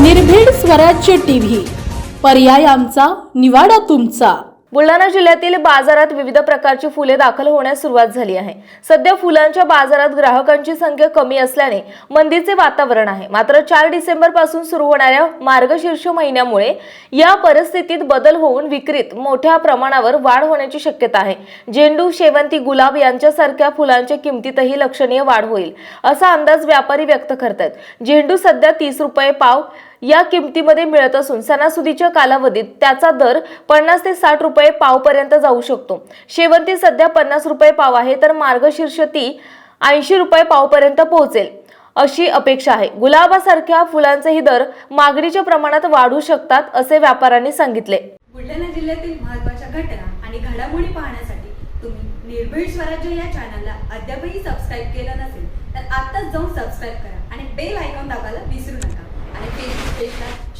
निर्भीड स्वराज्य टीव्ही. पर्याय आमचा निवाडा तुमचा. बुलढाणा जिल्ह्यातील बाजारात विविध प्रकारची फुले दाखल होण्यास सुरुवात झाली आहे. सध्या फुलांच्या बाजारात ग्राहकांची संख्या कमी असल्याने मंदीचे वातावरण आहे. मात्र चार डिसेंबरपासून सुरू होणाऱ्या मार्गशीर्ष महिन्यामुळे या परिस्थितीत बदल होऊन विक्रीत मोठ्या प्रमाणावर वाढ होण्याची शक्यता आहे. झेंडू शेवंती गुलाब यांच्यासारख्या फुलांच्या किमतीतही लक्षणीय वाढ होईल असा अंदाज व्यापारी व्यक्त करतात झेंडू सध्या तीस रुपये पाव या किमतीमध्ये मिळत असून सणासुदीच्या कालावधीत त्याचा दर पन्नास ते साठ रुपये पावपर्यंत जाऊ शकतो. शेवंती सध्या पन्नास रुपये पाव आहे तर मार्गशीर्ष ती ऐंशी रुपये पावपर्यंत पोहोचेल अशी अपेक्षा आहे. गुलाबासारख्या फुलांचेही दर मागणीच्या प्रमाणात वाढू शकतात असे व्यापाऱ्यांनी सांगितले. बुलढाणा जिल्ह्यातील महत्त्वाच्या घटना आणि घडामोडी पाहण्यासाठी तुम्ही निर्भीड स्वराज्य या चॅनलला अद्यापही सबस्क्राईब केलं नसेल तर आत्ताच जाऊन सबस्क्राईब करा आणि बेल आयकॉन दाबायला विसरू नका.